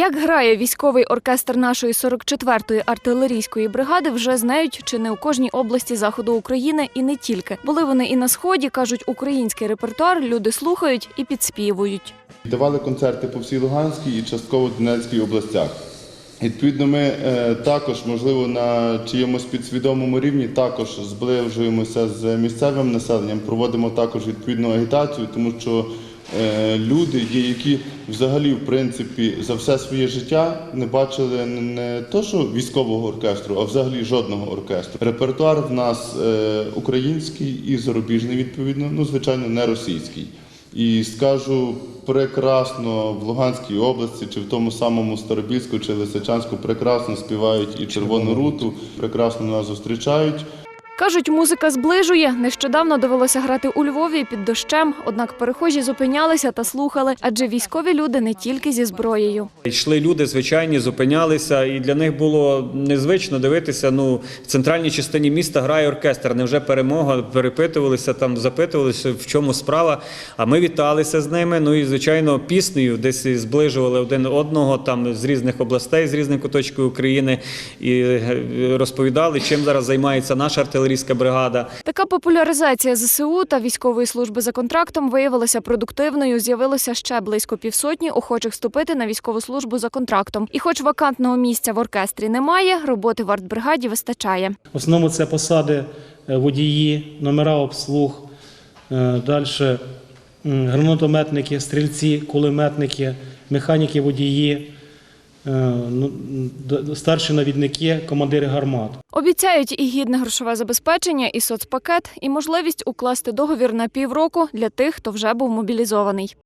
Як грає військовий оркестр нашої 44-ї артилерійської бригади, вже знають чи не у кожній області заходу України і не тільки. Були вони і на сході, кажуть, український репертуар люди слухають і підспівують. Давали концерти по всій Луганській і частково Донецькій областях. Відповідно, ми е, також, можливо, на чиємусь підсвідомому рівні також зближуємося з місцевим населенням, проводимо також відповідну агітацію, тому що люди є, які взагалі, в принципі, за все своє життя не бачили не- не то, що військового оркестру, а взагалі жодного оркестру. Репертуар в нас е, український і зарубіжний, відповідно, ну, звичайно, не російський. І скажу прекрасно в Луганській області, чи в тому самому Старобільську, чи Лисичанську прекрасно співають і червону руту, прекрасно нас зустрічають. Кажуть, музика зближує. Нещодавно довелося грати у Львові під дощем, однак перехожі зупинялися та слухали, адже військові люди не тільки зі зброєю. Йшли люди звичайні, зупинялися, і для них було незвично дивитися. Ну, в центральній частині міста грає оркестр. Невже перемога? Перепитувалися там, запитувалися, в чому справа. А ми віталися з ними. Ну і звичайно, піснею десь зближували один одного там з різних областей, з різних куточків України, і е, розповідали, чим зараз займається наша артилерійська бригада. Така популяризація ЗСУ та військової служби за контрактом виявилася продуктивною. З'явилося ще близько півсотні охочих вступити на військову службу за контрактом. І, хоч вакантного місця в оркестрі немає, роботи в артбригаді вистачає. В основному це посади е, водії, номера обслуг, далі гранатометники, стрільці, кулеметники, механіки водії, е, старші навідники, командири гармат. Обіцяють і гідне грошове забезпечення, і соцпакет, і можливість укласти договір на півроку для тих, хто вже був мобілізований.